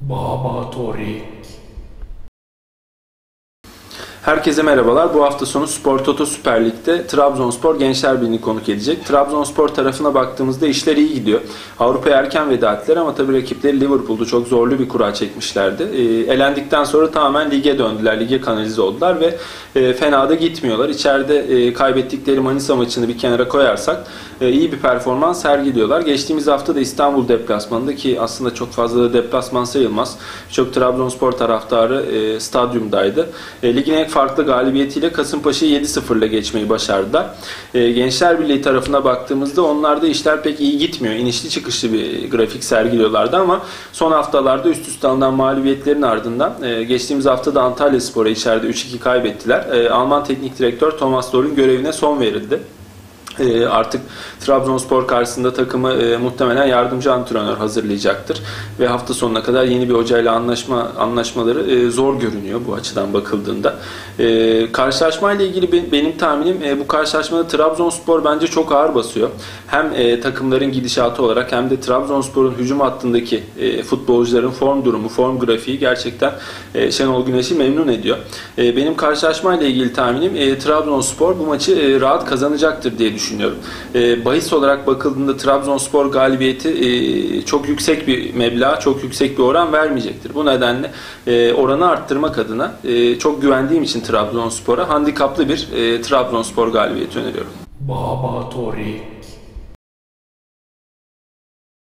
Baba Torik. Herkese merhabalar. Bu hafta sonu Spor Toto Süper Lig'de Trabzonspor Gençler Birliği konuk edecek. Trabzonspor tarafına baktığımızda işler iyi gidiyor. Avrupa'ya erken veda ettiler ama tabii rakipleri Liverpool'du. Çok zorlu bir kura çekmişlerdi. E, elendikten sonra tamamen lige döndüler. Lige kanalize oldular ve e, fena da gitmiyorlar. İçeride e, kaybettikleri Manisa maçını bir kenara koyarsak e, iyi bir performans sergiliyorlar. Geçtiğimiz hafta da İstanbul deplasmanında ki aslında çok fazla da deplasman sayılmaz. Çok Trabzonspor taraftarı e, stadyumdaydı. E, ligin en farklı galibiyetiyle Kasımpaşa'yı 7-0 ile geçmeyi başardılar. E, Gençler Birliği tarafına baktığımızda onlarda işler pek iyi gitmiyor. İnişli çıkışlı bir grafik sergiliyorlardı ama son haftalarda üst üste alınan mağlubiyetlerin ardından e, geçtiğimiz hafta da Antalya Spor'a içeride 3-2 kaybettiler. E, Alman teknik direktör Thomas Doll'un görevine son verildi. E, artık Trabzonspor karşısında takımı e, muhtemelen yardımcı antrenör hazırlayacaktır ve hafta sonuna kadar yeni bir hocayla anlaşma anlaşmaları e, zor görünüyor bu açıdan bakıldığında. E, karşılaşma ilgili be, benim tahminim e, bu karşılaşmada Trabzonspor bence çok ağır basıyor. Hem e, takımların gidişatı olarak hem de Trabzonspor'un hücum hattındaki e, futbolcuların form durumu, form grafiği gerçekten e, Şenol Güneş'i memnun ediyor. E, benim karşılaşma ile ilgili tahminim e, Trabzonspor bu maçı e, rahat kazanacaktır diye düşünüyorum. E, bahis olarak bakıldığında Trabzonspor galibiyeti e, çok yüksek bir meblağ, çok yüksek bir oran vermeyecektir. Bu nedenle e, oranı arttırmak adına e, çok güvendiğim için Trabzonspor'a handikaplı bir e, Trabzonspor galibiyeti öneriyorum. Baba Torik.